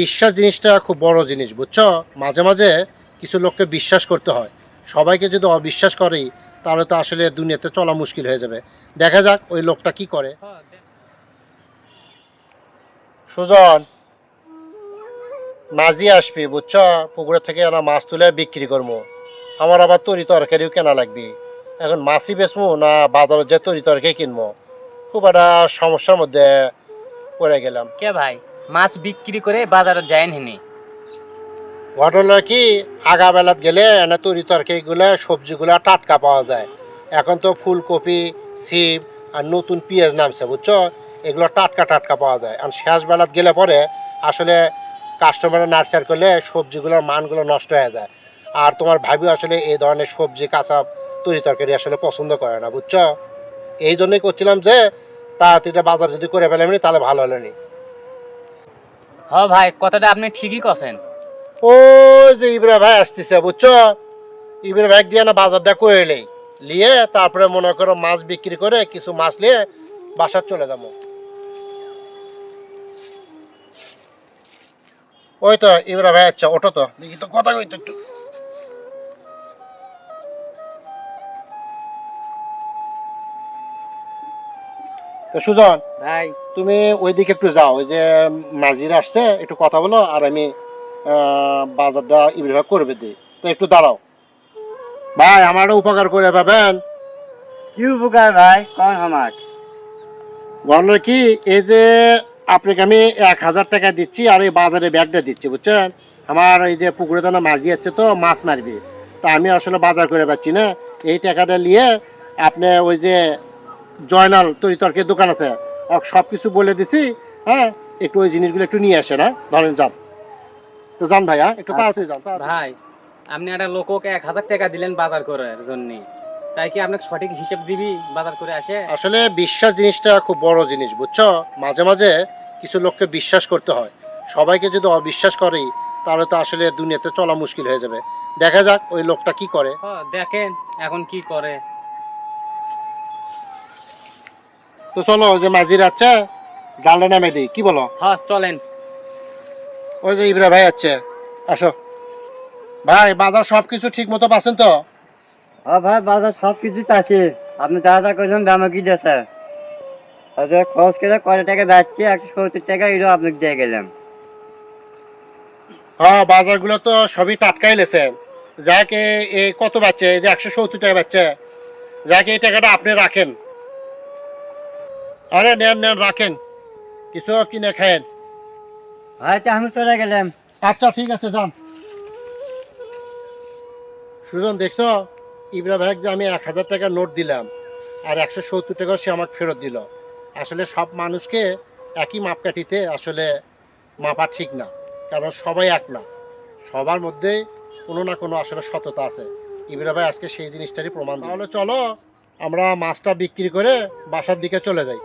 বিশ্বাস জিনিসটা খুব বড় জিনিস, বুঝছ? মাঝে মাঝে কিছু লোককে বিশ্বাস করতে হয়। সবাইকে যদি অবিশ্বাস করি তাহলে তো আসলে দুনিয়াতে চলা মুশকিল হয়ে যাবে। দেখা যাক ওই লোকটা কি করে। সুজন, মাঝি আসবি, বুঝছ? পুকুরের থেকে এরা মাছ তুলে বিক্রি করব আমার আবার তরি তরকারিও কেনা লাগবে। এখন মাছই বেচবো না বাজারে যে তরি তরকারি কিনবো খুব একটা সমস্যার মধ্যে পড়ে গেলাম। কে ভাই? মাছ বিক্রি করে বাজারে যায় নিনি ঘটনা কি? আগা বেলাত গেলে এনে তরি তরকারি তরকারিগুলো, সবজিগুলো টাটকা পাওয়া যায়। এখন তো ফুলকপি সিম আর নতুন পেঁয়াজ নামছে, বুঝছ? এগুলো টাটকা টাটকা পাওয়া যায়। আর শেষ বেলাত গেলে পরে আসলে কাস্টমারের নার্সার করলে সবজিগুলোর মানগুলো নষ্ট হয়ে যায়। আর তোমার ভাবি আসলে এই ধরনের সবজি, কাঁচা তরি তরকারি আসলে পছন্দ করে না, বুঝছ? এই জন্যই করছিলাম যে তাড়াতাড়ি বাজার যদি করে ফেলাম তাহলে ভালো হলো নি। হ ভাই, কথাটা আপনি ঠিকই কছেন। ও যে ইবরা ভাই আসতেছে, বুঝছ? ইবরা ভাই দিয়ে না বাজারটা করে লিয়ে তারপরে মনে করো মাছ বিক্রি করে কিছু মাছ নিয়ে বাসার চলে যাব। ওই তো ইবরা ভাই আচ্ছা ওটো তো। দেখি তো, কথা কইতো একটু। তো সুজন ভাই। তুমি ওইদিকে একটু যাও ওই যে মাঝিরা আসছে একটু কথা বলো আর আমি বাজারটা ইবিভাগ করবে দিই তো একটু দাঁড়াও। ভাই আমার উপকার করে পাবেন। কি উপকার ভাই? কন আমার। বলল কি এই যে আপনাকে আমি এক হাজার টাকা দিচ্ছি আর এই বাজারে ব্যাগটা দিচ্ছি বুঝছেন? আমার এই যে পুকুরে দানা মাঝি আছে তো মাছ মারবি। তা আমি আসলে বাজার করে পাচ্ছি না। এই টাকাটা নিয়ে আপনি ওই যে জয়নাল তরি তরকারির দোকান আছে। সব কিছু বলে দিছি হ্যাঁ? একটু ওই জিনিসগুলো একটু নিয়ে আসে না? ধরেন যান। তো যান ভাইয়া একটু তাড়াতাড়ি যান ভাই আপনি একটা লোককে এক হাজার টাকা দিলেন বাজার করার জন্য। তাই কি আপনাকে সঠিক হিসেব দিবি বাজার করে আসে? আসলে বিশ্বাস জিনিসটা খুব বড় জিনিস বুঝছ? মাঝে মাঝে কিছু লোককে বিশ্বাস করতে হয়। সবাইকে যদি অবিশ্বাস করি তাহলে তো আসলে দুনিয়াতে চলা মুশকিল হয়ে যাবে। দেখা যাক ওই লোকটা কি করে। দেখেন এখন কি করে। তো চলো ওই যে মাঝির আছে জানলে নামে দিই। কি বলো? হ চলেন। ওই যে ইবরা ভাই আছে আসো। ভাই বাজার সব কিছু ঠিক মতো পাচ্ছেন তো? হ্যাঁ ভাই বাজার সব কিছু আছে আপনি যা যা করছেন দাম কি দিয়েছে আচ্ছা খরচ করে কত টাকা যাচ্ছে একশো সত্তর টাকা এটাও আপনাকে দিয়ে গেলাম। হ্যাঁ বাজারগুলো তো সবই টাটকাই লেছেন যাকে এই কত বাচ্চা এই যে একশো সত্তর টাকা বাচ্চা যাকে এই টাকাটা আপনি রাখেন। আরে নেন নেন রাখেন। কিছু কিনে খায়েন। ভাই তো আমি চলে গেলাম। আচ্ছা ঠিক আছে যান। সুজন দেখছ? ইব্রা ভাই যে আমি এক হাজার টাকার নোট দিলাম আর একশো সত্তর টাকা সে আমাকে ফেরত দিল। আসলে সব মানুষকে একই মাপকাঠিতে আসলে মাপা ঠিক না কারণ সবাই এক না। সবার মধ্যে কোনো না কোনো আসলে সততা আছে। ইব্রা ভাই আজকে সেই জিনিসটারই প্রমাণ তাহলে চলো আমরা মাছটা বিক্রি করে বাসার দিকে চলে যাই।